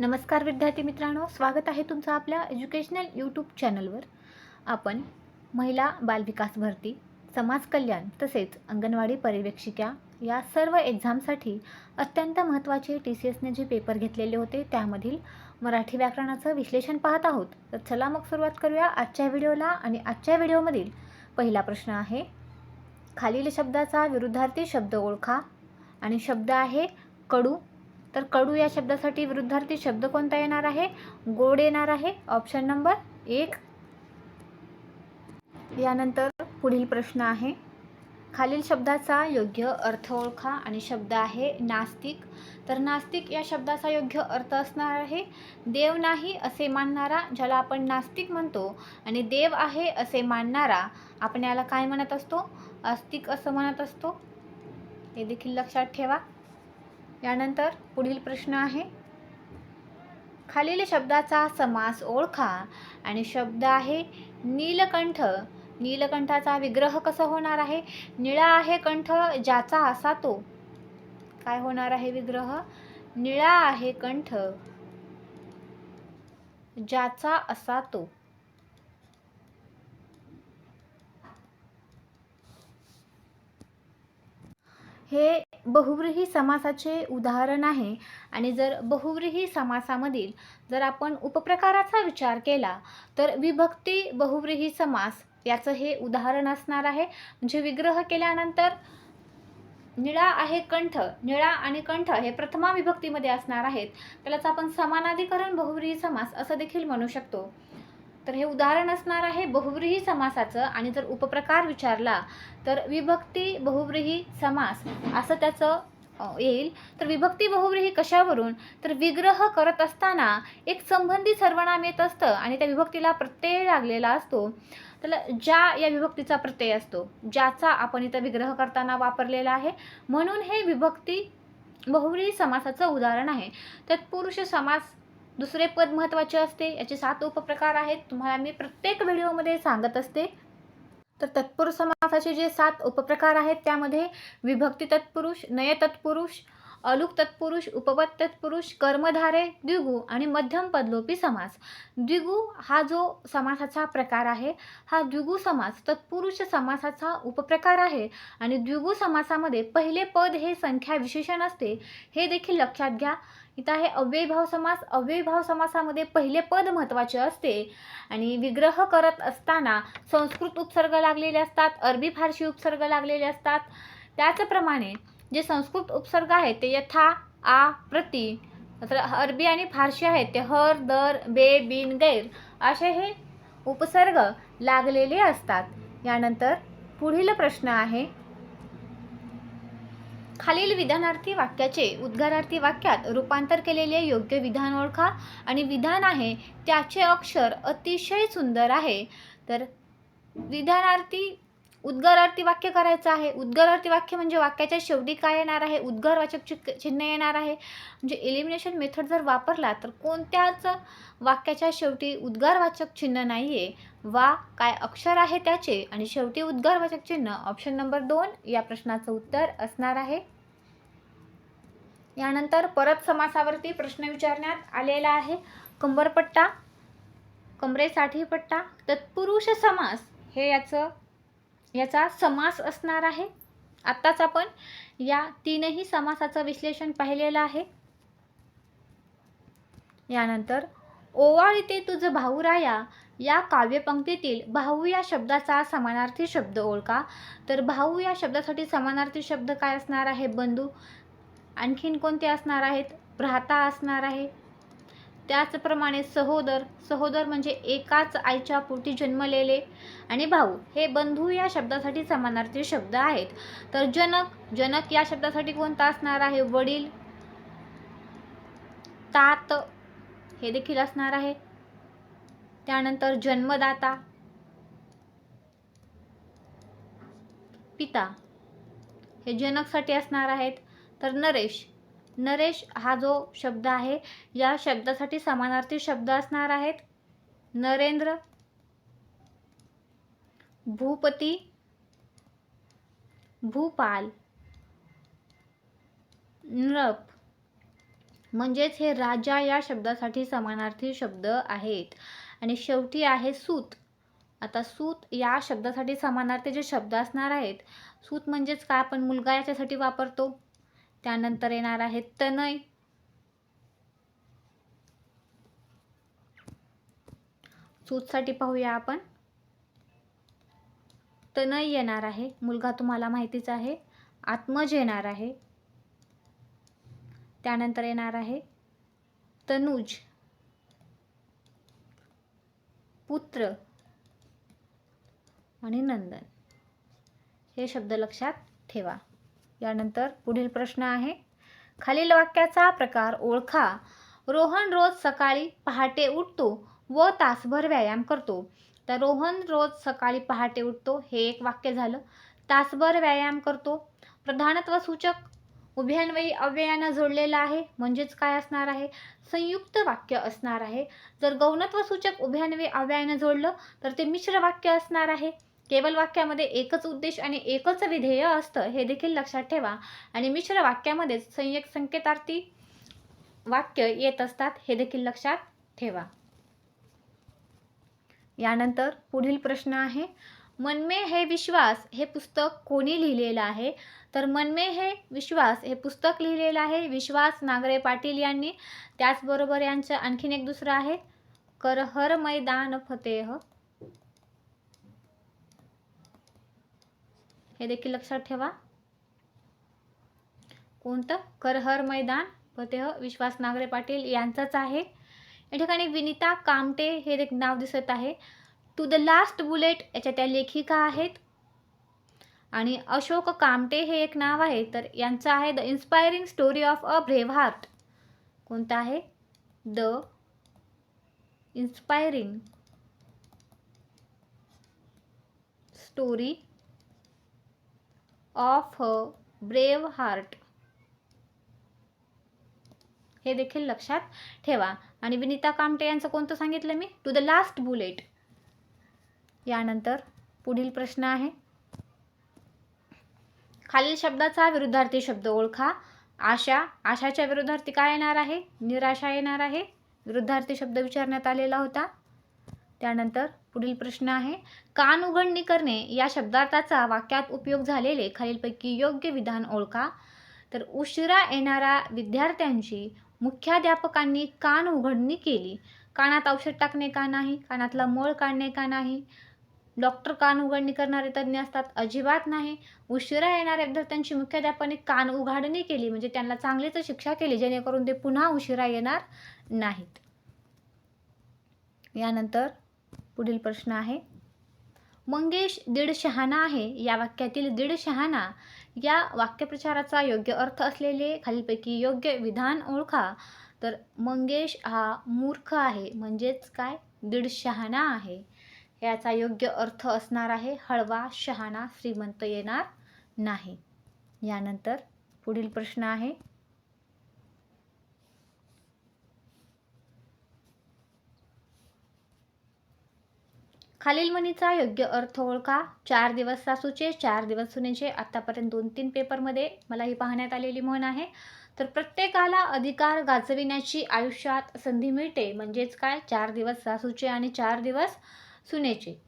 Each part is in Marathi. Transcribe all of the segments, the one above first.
नमस्कार विद्यार्थी मित्रांनो स्वागत आहे तुमचं आपल्या एज्युकेशनल यूट्यूब चॅनलवर आपण महिला बालविकास भरती समाज कल्याण तसेच अंगणवाडी पर्यवेक्षिका या सर्व एक्झामसाठी अत्यंत महत्त्वाचे टी सी एसने जे पेपर घेतलेले होते त्यामधील मराठी व्याकरणाचं विश्लेषण पाहत आहोत. तर चला मग सुरुवात करूया आजच्या व्हिडिओला आणि आजच्या व्हिडिओमधील पहिला प्रश्न आहे खालील शब्दाचा विरुद्धार्थी शब्द ओळखा आणि शब्द आहे कडू. तर कडू या शब्दासाठी विरुद्धार्थी शब्द कोणता येणार आहे? गोड येणार आहे. ऑप्शन नंबर एक. यानंतर पुढील प्रश्न आहे. खालील शब्दाचा योग्य अर्थ ओळखा आणि शब्द आहे नास्तिक. तर नास्तिक या शब्दाचा योग्य अर्थ असणार आहे. देव नाही असे मानणारा ज्याला आपण नास्तिक म्हणतो आणि देव आहे असे मानणारा आपण याला काय म्हणत असतो? आस्तिक असं म्हणत असतो. हे देखील लक्षात ठेवा. यानंतर पुढील प्रश्न आहे. खालील शब्दाचा समास ओळखा आणि शब्द आहे नीलकंठ. नीलकंठाचा विग्रह कसा होणार आहे? निळा आहे कंठ ज्याचा असा तो. काय होणार आहे विग्रह? निळा आहे कंठ ज्याचा असा तो. हे बहुव्रीही समासाचे उदाहरण आहे. आणि जर बहुव्रीही समासामधील जर आपण उपप्रकाराचा विचार केला तर विभक्ती बहुव्रीही समास याचं हे उदाहरण असणार आहे. म्हणजे विग्रह केल्यानंतर निळा आहे कंठ निळा आणि कंठ हे प्रथमा विभक्तीमध्ये असणार आहेत. त्यालाच आपण समानाधिकरण बहुव्रीही समास असं देखील म्हणू शकतो. तर हे उदाहरण असणार आहे बहुव्रीही समासाचं आणि जर उपप्रकार विचारला तर विभक्ती बहुव्रीही समास असं त्याचं येईल. तर विभक्ती बहुव्रीही कशावरून? तर विग्रह करत असताना एक संबंधी सर्वनाम येत असतं आणि त्या विभक्तीला प्रत्यय लागलेला असतो. त्याला ज्या या विभक्तीचा प्रत्यय असतो. ज्याचा आपण इथं विग्रह करताना वापरलेला आहे. म्हणून हे विभक्ती बहुव्रीही समासाचं उदाहरण आहे. तत्पुरुष समास दुसरे पद महत्त्वाचे असते याचे सात उपप्रकार आहेत. तुम्हाला मी प्रत्येक व्हिडिओमध्ये सांगत असते. तर तत्पुरुष समासाचे जे सात उपप्रकार आहेत त्यामध्ये विभक्ती तत्पुरुष नय तत्पुरुष अलुक तत्पुरुष उपपद तत्पुरुष कर्मधारे द्विगु आणि मध्यम पदलोपी समास. द्विगु हा जो समासाचा प्रकार आहे हा द्विगु समास तत्पुरुष समासाचा उपप्रकार आहे आणि द्विगु समासामध्ये पहिले पद हे संख्या विशेषण असते. हे देखील लक्षात घ्या. इथं आहे अव्ययभाव समास. अव्ययभाव समासामध्ये पहिले पद महत्त्वाचे असते. आणि विग्रह करत असताना संस्कृत उपसर्ग लागलेले असतात अरबी फारशी उपसर्ग लागलेले असतात. त्याचप्रमाणे जे संस्कृत उपसर्ग आहेत ते यथा आ प्रति तर अरबी आणि फारशी आहेत ते हर दर बे बिन गैर असे हे उपसर्ग लागलेले असतात. यानंतर पुढील प्रश्न आहे खालील विधानार्थी वाक्याचे उद्गारार्थी वाक्यात रूपांतर केलेले योग्य विधान ओळखा आणि विधान आहे त्याचे अक्षर अतिशय सुंदर आहे. तर विधानार्थी उद्गारार्थी वाक्य करायचं आहे. उद्गारार्थी वाक्य म्हणजे वाक्याच्या शेवटी काय येणार आहे? उद्गारवाचक चिन्ह येणार आहे. म्हणजे एलिमिनेशन मेथड जर वापरला तर कोणत्याच वाक्याच्या शेवटी उद्गारवाचक चिन्ह नाही आहे वा काय अक्षर आहे त्याचे? आणि शेवटी उद्गारवाचक चिन्ह ऑप्शन नंबर दोन या प्रश्नाचं उत्तर असणार आहे. यानंतर परत समासावरती प्रश्न विचारण्यात आलेला आहे. कंबरपट्टा कमरेसाठी पट्टा तत्पुरुष समास हे याचं याचा समास असणार आहे. आत्ताच आपण या तीनही समासाचं विश्लेषण पाहिलेलं आहे. यानंतर ओवाळीते तुझ भाऊराया या काव्यपंक्तीतील भाऊ या शब्दाचा समानार्थी शब्द ओळखा. तर भाऊ या शब्दासाठी समानार्थी शब्द काय असणार आहे बंधू? आणखीन कोणते असणार आहेत? भ्राता असणार आहे? त्याचप्रमाणे सहोदर सहोदर म्हणजे एकाच आईच्या पोटी जन्मलेले. आणि भाऊ हे बंधू या शब्दासाठी समानार्थी शब्द आहेत. तर जनक जनक या शब्दासाठी कोणता असणार आहे? वडील तात हे देखील असणार आहे. त्यानंतर जन्मदाता पिता हे जनकसाठी असणार आहेत. तर नरेश नरेश हा जो शब्द आहे या शब्दासाठी समानार्थी शब्द असणार आहेत. नरेंद्र भूपती भूपाल नृप. म्हणजेच हे राजा या शब्दासाठी समानार्थी शब्द आहेत. आणि शेवटी आहे सूत. आता सूत या शब्दासाठी समानार्थी जे शब्द असणार आहेत सूत म्हणजेच काय? आपण मुलगा याच्यासाठी वापरतो. त्यानंतर येणार आहे तनय. सूतसाठी पाहूया आपण. तनय येणार आहे. मुलगा तुम्हाला माहितीच आहे. आत्मज येणार आहे. त्यानंतर येणार आहे तनुज. पुत्र आणि नंदन. हे शब्द लक्षात ठेवा. यानंतर पुढील प्रश्न आहे. खालील वाक्याचा प्रकार ओळखा. रोहन रोज सकाळी पहाटे उठतो व तासभर व्यायाम करतो. तर रोहन रोज सकाळी पहाटे उठतो हे एक वाक्य झालं. तासभर व्यायाम करतो. प्रधानत्व सूचक. उभ्यान्वयी अव्ययानं जोडलेलं आहे. म्हणजेच काय असणार आहे? संयुक्त वाक्य असणार आहे. जर गौणत्व सूचक उभ्यान्वयी अव्ययानं जोडलं तर ते मिश्र वाक्य असणार आहे. केवल वाक्यामध्ये एकच उद्देश आणि एकच विधेय असतं हे देखील लक्षात ठेवा. आणि मिश्र वाक्यामध्ये संयक संकेतार्थी वाक्य येत असतात हे देखील लक्षात ठेवा. यानंतर पुढील प्रश्न आहे मनमे हे विश्वास हे पुस्तक कोणी लिहिलेलं आहे? तर मनमे हे विश्वास हे पुस्तक लिहिलेलं आहे विश्वास नागरे पाटील यांनी. त्याचबरोबर यांचं आणखीन एक दुसरं आहे कर हर मैदान फतेह हे देखील लक्षात ठेवा. कोणतं? करहर मैदान फतेह विश्वास नागरे पाटील यांचंच आहे. या ठिकाणी विनिता कामटे हे एक नाव दिसत आहे. टू द लास्ट बुलेट याच्या त्या लेखिका आहेत. आणि अशोक कामटे हे एक नाव आहे. तर यांचं आहे the inspiring story of a brave heart कोणतं आहे? The inspiring story of a brave heart हे देखील लक्षात ठेवा. आणि विनिता कामटे यांचं कोणतं सांगितलं मी? टू द लास्ट बुलेट यानंतर पुढील प्रश्न आहे. खालील शब्दाचा विरुद्धार्थी शब्द ओळखा. आशा आशाच्या विरुद्धार्थी काय येणार आहे? निराशा येणार आहे. विरुद्धार्थी शब्द विचारण्यात आलेला होता. त्यानंतर पुढील प्रश्न आहे कान उघडणी करणे या शब्दार्थाचा वाक्यात उपयोग झालेले खालीलपैकी योग्य विधान ओळखा. तर उशिरा येणाऱ्या विद्यार्थ्यांची मुख्याध्यापकांनी कान उघडणी केली. कानात औषध टाकणे का नाही? कानातला मळ काढणे का नाही? डॉक्टर कान उघडणी करणारे तज्ज्ञ असतात अजिबात नाही. उशिरा येणाऱ्या विद्यार्थ्यांची मुख्याध्यापकाने कान उघडणी केली म्हणजे त्यांना चांगलीच शिक्षा केली जेणेकरून ते पुन्हा उशिरा येणार नाहीत. यानंतर पुढील प्रश्न आहे. मंगेश दीड शहाणा आहे. या वाक्यातील दीड शहाणा या वाक्यप्रचाराचा योग्य अर्थ असलेले खालीलपैकी योग्य विधान ओळखा. तर मंगेश हा मूर्ख आहे. म्हणजेच काय? दीड शहाणा आहे. याचा योग्य अर्थ असणार आहे. हळवा शहाणा श्रीमंत येणार नाही. यानंतर पुढील प्रश्न आहे. खालील म्हणीचा योग्य अर्थ ओळखा. चार दिवस सासूचे चार दिवस सुनेचे. आत्तापर्यंत दोन तीन पेपरमध्ये मला ही पाहण्यात आलेली म्हण आहे. तर प्रत्येकाला अधिकार गाजविण्याची आयुष्यात संधी मिळते. म्हणजेच काय? चार दिवस सासूचे आणि चार दिवस सुनेचे.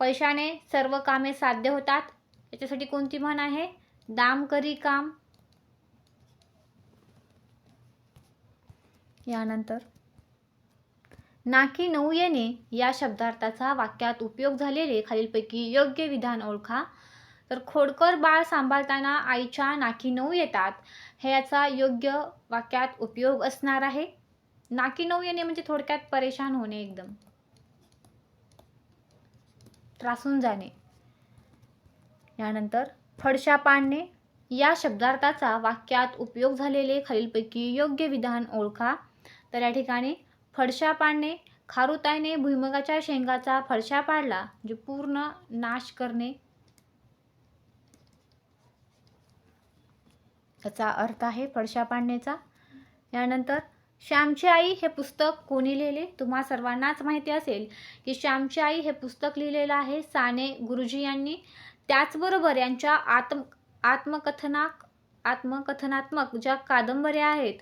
पैशाने सर्व कामे साध्य होतात. याच्यासाठी कोणती म्हण आहे? दाम करी काम. यानंतर नाकी नऊ येणे या शब्दार्थाचा वाक्यात उपयोग झालेले खालीलपैकी योग्य विधान ओळखा. तर खोडकर बाळ सांभाळताना आईच्या नाकी नऊ येतात हे याचा योग्य वाक्यात उपयोग असणार आहे. नाकी नऊ येणे म्हणजे थोडक्यात परेशान होणे एकदम. त्रासून जाणे. यानंतर फडशा पाडणे या शब्दार्थाचा वाक्यात उपयोग झालेले खालीलपैकी योग्य विधान ओळखा. तर या ठिकाणी फडशा पाडणे खारुताईने भुईमुगाच्या शेंगाचा फडशा पाडला जे पूर्ण नाश करणे. याचा अर्थ आहे फडशा पाडण्याचा. यानंतर श्यामची आई हे पुस्तक कोणी लिहिले? तुम्हा सर्वांनाच माहिती असेल की श्यामची आई हे पुस्तक लिहिलेलं आहे साने गुरुजी यांनी. त्याचबरोबर यांच्या आत्म आत्मकथनाक आत्मकथनात्मक ज्या कादंबऱ्या आहेत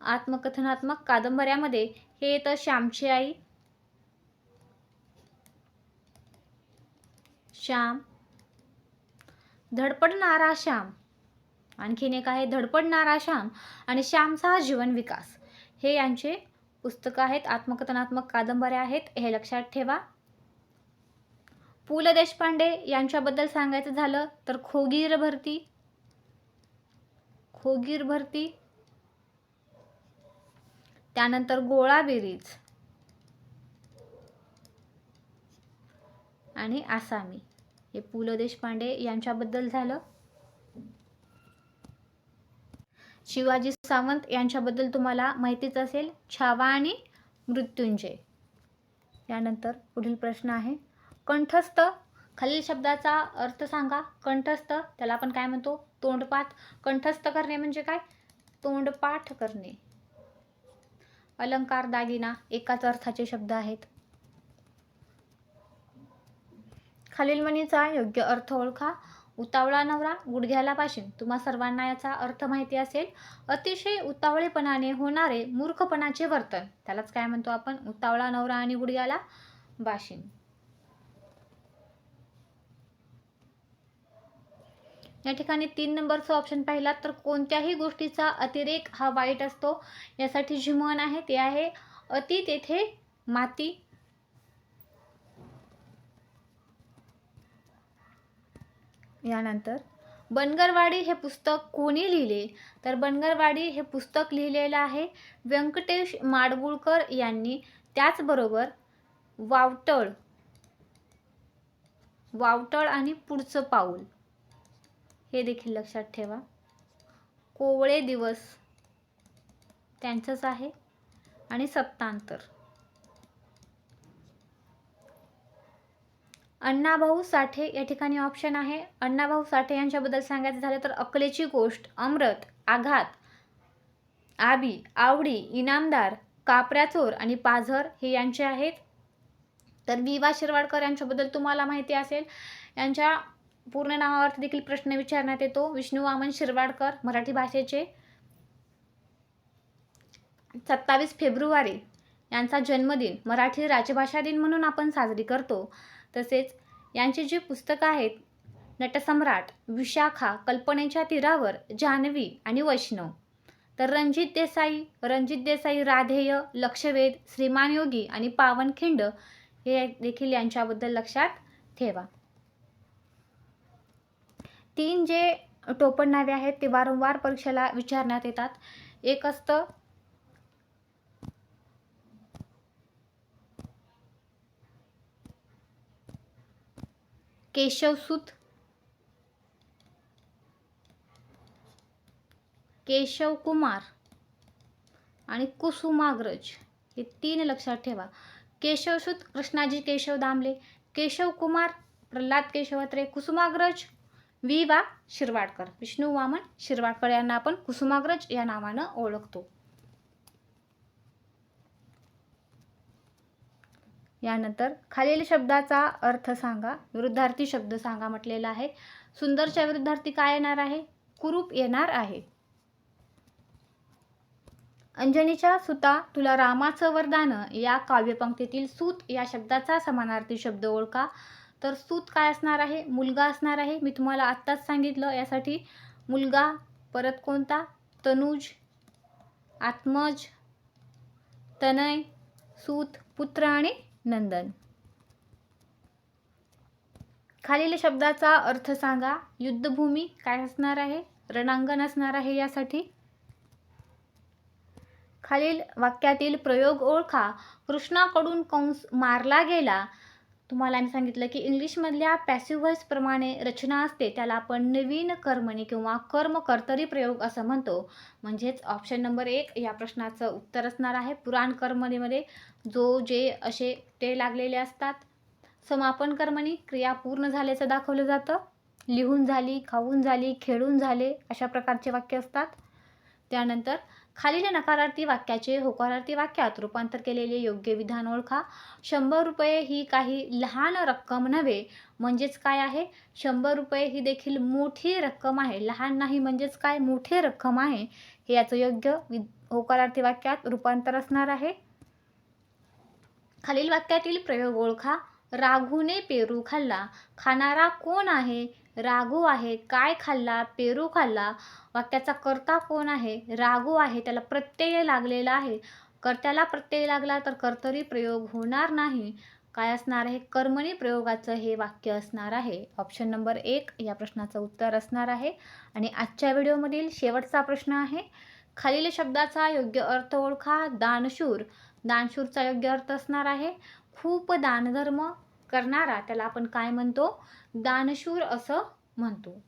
आत्मकथनात्मक कादंबऱ्यामध्ये हे येतं श्यामची आई. श्याम. धडपडणारा श्याम. आणखीन एक आहे धडपडणारा श्याम आणि श्यामचा जीवन विकास. हे यांचे पुस्तकं आहेत आत्मकथनात्मक कादंबऱ्या आहेत हे लक्षात ठेवा. पु ल देशपांडे यांच्याबद्दल सांगायचं झालं तर खोगीर भरती. खोगीर भरती. त्यानंतर गोळा बेरीज आणि आसामी. हे पु ल देशपांडे यांच्याबद्दल झालं. शिवाजी सावंत यांच्याबद्दल तुम्हाला माहितीच असेल. छावा आणि मृत्युंजय. यानंतर पुढील प्रश्न आहे. कंठस्थ. खालील शब्दाचा अर्थ सांगा. कंठस्थ. त्याला आपण काय म्हणतो? तोंडपाठ. कंठस्थ करणे म्हणजे काय? तोंडपाठ करणे. अलंकार दागिना एकाच अर्थाचे शब्द आहेत. खालील म्हणीचा योग्य अर्थ ओळखा. उतावळा नवरा गुडघ्याला पाशीन. तुम्हा सर्वांना याचा अर्थ माहिती असेल. अतिशय उतावळेपणाने होणारे मूर्खपणाचे वर्तन. त्यालाच काय म्हणतो आपण? उतावळा नवरा आणि गुडघ्याला बाशीन. या ठिकाणी तीन नंबरचा ऑप्शन पाहिला तर कोणत्याही गोष्टीचा अतिरेक हा वाईट असतो. यासाठी जी म्हण आहे ते आहे अति तेथे माती. यानंतर बनगरवाडी हे पुस्तक कोणी लिहिले? तर बनगरवाडी हे पुस्तक लिहिलेलं आहे व्यंकटेश माडगुळकर यांनी. त्याचबरोबर वावटळ. वावटळ आणि पुढचं पाऊल. हे देखील लक्षात ठेवा. कोवळे दिवस त्यांचंच आहे आणि सत्तांतर. अण्णाभाऊ साठे या ठिकाणी ऑप्शन आहे. अण्णाभाऊ साठे यांच्याबद्दल सांगायचं झालं तर अकलेची गोष्ट अमृत आघात आबी आवडी इनामदार कापऱ्याचोर आणि पाझर हे यांचे आहेत. तर वि वा शिरवाडकर यांच्याबद्दल तुम्हाला माहिती असेल. यांच्या पूर्ण नावावरती देखील प्रश्न विचारण्यात येतो. विष्णू वामन शिरवाडकर मराठी भाषेचे. सत्तावीस फेब्रुवारी यांचा जन्मदिन. मराठी राजभाषा दिन म्हणून आपण साजरी करतो. तसेच यांचे जी पुस्तकं आहेत नटसम्राट विशाखा कल्पनेच्या तीरावर जान्हवी आणि वैष्णव. तर रणजित देसाई रणजित देसाई राधेय लक्षवेध श्रीमान योगी आणि पावनखिंड हे देखील यांच्याबद्दल लक्षात ठेवा. तीन जे टोपण नावे आहेत ते वारंवार परीक्षेला विचारण्यात येतात. एक असतं केशवसूत केशव कुमार आणि कुसुमाग्रज हे तीन लक्षात ठेवा. केशवसूत कृष्णाजी केशव दामले केशव कुमार प्रल्हाद केशवत्रे कुसुमाग्रज वि वा शिरवाडकर. विष्णू वामन शिरवाडकर यांना आपण कुसुमाग्रज या नावानं ओळखतो. यानंतर खालील शब्दाचा अर्थ सांगा. विरुद्धार्थी शब्द सांगा म्हटलेला आहे. सुंदरच्या विरुद्धार्थी काय येणार आहे? कुरूप येणार आहे. अंजनीच्या सुता तुला रामाचं वरदान या काव्यपंक्तीतील सूत या शब्दाचा समानार्थी शब्द ओळखा. तर सूत काय असणार आहे? मुलगा असणार आहे? मी तुम्हाला आत्ताच सांगितलं. यासाठी मुलगा परत कोणता? तनुज आत्मज तनय सूत पुत्र आणि नंदन. खालील शब्दाचा अर्थ सांगा. युद्धभूमी काय असणार आहे? रणांगण असणार आहे यासाठी. खालील वाक्यातील प्रयोग ओळखा. कृष्णाकडून कंस मारला गेला. तुम्हाला आम्ही सांगितलं की इंग्लिशमधल्या पॅसिव्ह रचना असते त्याला आपण नवीन कर्मणी किंवा कर्म कर्तरी प्रयोग असं म्हणतो. म्हणजेच ऑप्शन नंबर एक या प्रश्नाचं उत्तर असणार आहे. पुराण कर्मणीमध्ये जो जे असे ते लागलेले असतात. समापन कर्मणी क्रिया पूर्ण झाल्याचं दाखवलं जातं. लिहून झाली खाऊन झाली खेळून झाले अशा प्रकारचे वाक्य असतात. त्यानंतर खालील नकारार्थी वाक्याचे होकारार्थी वाक्यात रूपांतर केलेले योग्य विधान ओळखा. शंभर रुपये ही काही लहान रक्कम नव्हे म्हणजेच काय आहे? शंभर रुपये ही देखील मोठी रक्कम आहे. लहान नाही म्हणजेच काय? मोठी रक्कम आहे. हे याचं योग्य वि होकारार्थी वाक्यात रूपांतर असणार आहे. खालील वाक्यातील प्रयोग ओळखा. राघूने पेरू खाल्ला. खाणारा कोण आहे? राघू आहे काय खाल्ला पेरू खाल्ला वाक्याचा कर्ता कोण आहे राघू आहे त्याला प्रत्यय लागलेला आहे. कर्त्याला प्रत्यय लागला तर कर्तरी प्रयोग होणार नाही. काय असणार आहे? कर्मणी प्रयोगाचं हे वाक्य असणार आहे. ऑप्शन नंबर एक या प्रश्नाचं उत्तर असणार आहे. आणि आजच्या व्हिडिओमधील शेवटचा प्रश्न आहे. खालील शब्दाचा योग्य अर्थ ओळखा. दानशूर. दानशूरचा योग्य अर्थ असणार आहे. खूप दानधर्म करणारा त्याला आपण काय म्हणतो? दानशूर असं म्हणतो.